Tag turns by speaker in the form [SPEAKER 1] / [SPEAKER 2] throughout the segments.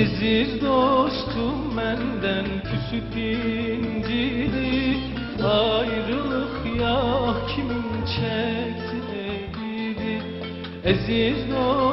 [SPEAKER 1] Eziz dostum benden küsüp incidi Ayrılık ya kimin çekti eyledi Eziz dostum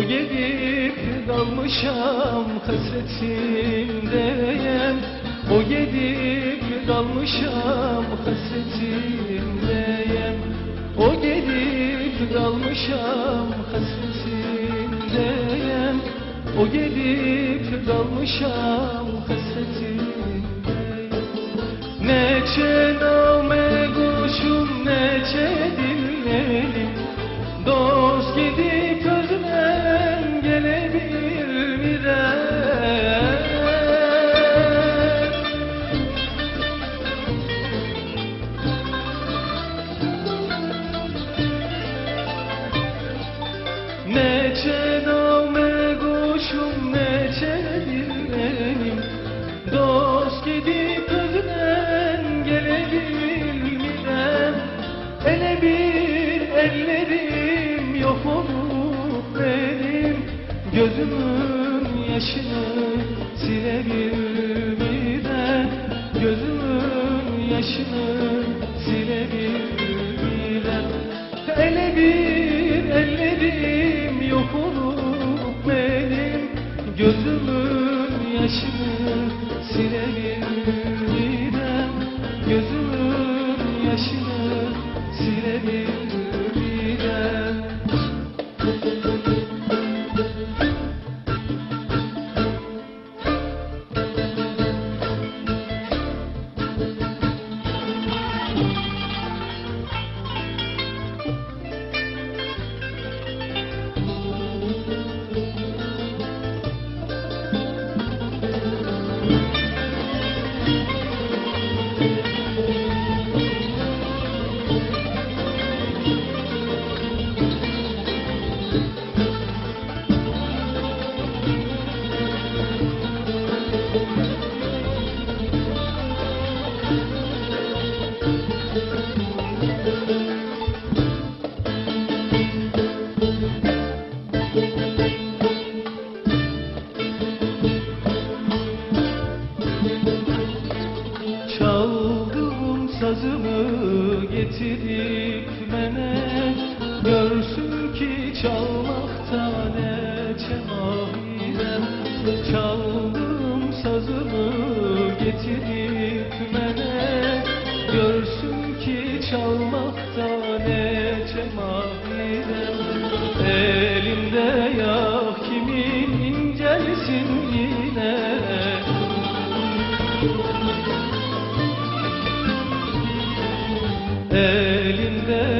[SPEAKER 1] O gidip kalmışam hasretindeyim O gidip kalmışam hasretindeyim O gidip kalmışam hasretindeyim O gidip kalmışam hasretindeyim Neçe name ellerim yok olup benim Gözümün yaşını silebilmem Gözümün yaşını silebilmem Ele bir ellerim yok olup benim Gözümün yaşını silebilmem sazımı getirip mene Görsün ki çalmakta ne cemahirem Çaldığım sazımı getirip Elinde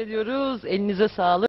[SPEAKER 2] ediyoruz. Elinize sağlık.